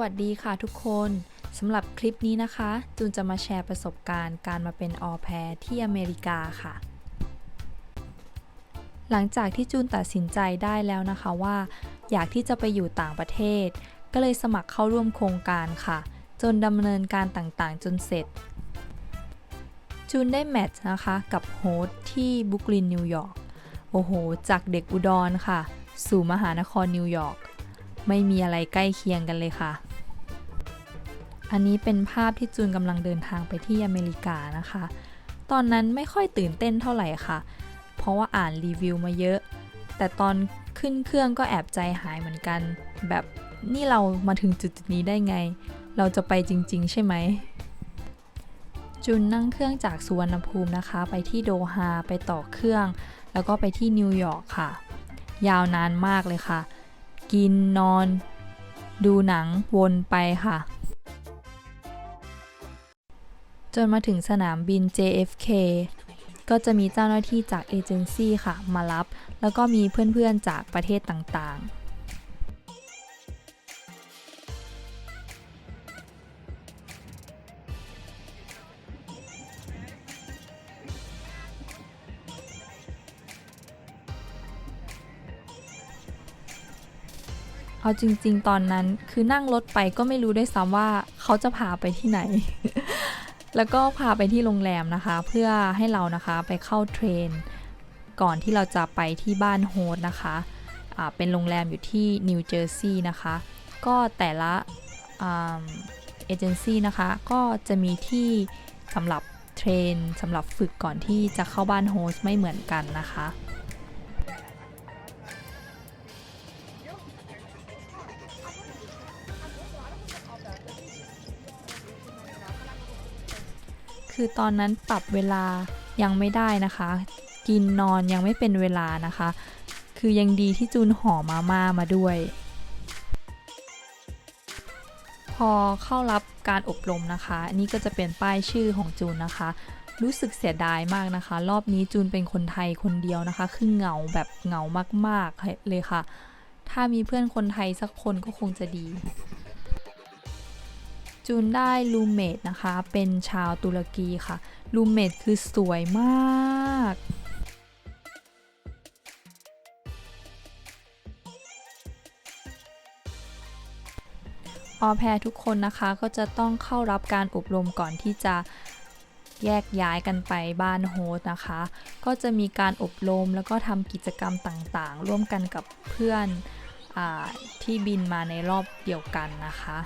วัสดีค่ะทุกคนสำหรับคลิปนี้นะคะ จูนจะมาแชร์ประสบการณ์การมาเป็นออแพรที่อเมริกาค่ะ หลังจากที่จูนตัดสินใจได้แล้วนะคะว่า อยากที่จะไปอยู่ต่างประเทศ ก็เลยสมัครเข้าร่วมโครงการค่ะ จนดำเนินการต่างๆ จนเสร็จ จูนได้แมทช์นะคะกับโฮสต์ที่บุกลินนิวยอร์กโอ้โห จากเด็กอุดรค่ะ สู่มหานครนิวยอร์ก ไม่มีอะไรใกล้เคียงกันเลยค่ะ อันนี้เป็นภาพที่จูนกำลังเดินทางไปที่อเมริกานะคะ ตอนนั้นไม่ค่อยตื่นเต้นเท่าไหร่ค่ะ เพราะว่าอ่านรีวิวมาเยอะ แต่ตอนขึ้นเครื่องก็แอบใจหายเหมือนกัน แบบนี่เรามาถึงจุดนี้ได้ไง เราจะไปจริง ๆ ใช่ไหมจูนนั่งเครื่องจากสุวรรณภูมินะคะ ไปที่โดฮาไปต่อเครื่อง แล้วก็ไปที่นิวยอร์กค่ะ ยาวนานมากเลยค่ะ กินนอน ดูหนังวนไปค่ะ จนมาถึงสนามบิน JFK ก็จะมีเจ้าหน้าที่จากเอเจนซี่ค่ะมารับ แล้วก็มีเพื่อนๆจากประเทศต่างๆ เอาจริง ๆ ตอนนั้นคือนั่งรถไปก็ไม่รู้ด้วยซ้ำว่าเขาจะพาไปที่ไหน แล้วก็พาไปที่โรงแรมนะคะ เพื่อให้เรานะคะไปเข้าเทรน ก่อนที่เราจะไปที่บ้านโฮสนะคะะเป็นโรงแรมอยู่ที่นิวเจอร์ซีย์นะคะ ก็แต่ละเอเจนซี่นะคะ ก็จะมีที่สำหรับเทรนสำหรับฝึกก่อนที่จะเข้าบ้านโฮสไม่เหมือนกันนะคะ คือตอนนั้นปรับเวลายังไม่ได้นะคะ กินนอนยังไม่เป็นเวลานะคะ คือยังดีที่จูนห่อมาม่ามาด้วย พอเข้ารับการอบรมนะคะ นี่ก็จะเป็นป้ายชื่อของจูนนะคะ รู้สึกเสียดายมากนะคะ รอบนี้จูนเป็นคนไทยคนเดียวนะคะ คือเหงาแบบเหงามากๆเลยค่ะ ถ้ามีเพื่อนคนไทยสักคนก็คงจะดี จูนได้รูเมทนะคะ เป็นชาวตุรกีค่ะรูเมทคือสวยมากออแพรทุกคนนะคะก็จะต้องเข้ารับการอบรมก่อนที่จะแยกย้ายกันไปบ้านโฮสต์นะคะ ก็จะมีการอบรมแล้วก็ทำกิจกรรมต่างๆ ร่วมกันกับเพื่อนอที่บินมาในรอบเดียวกันนะคะ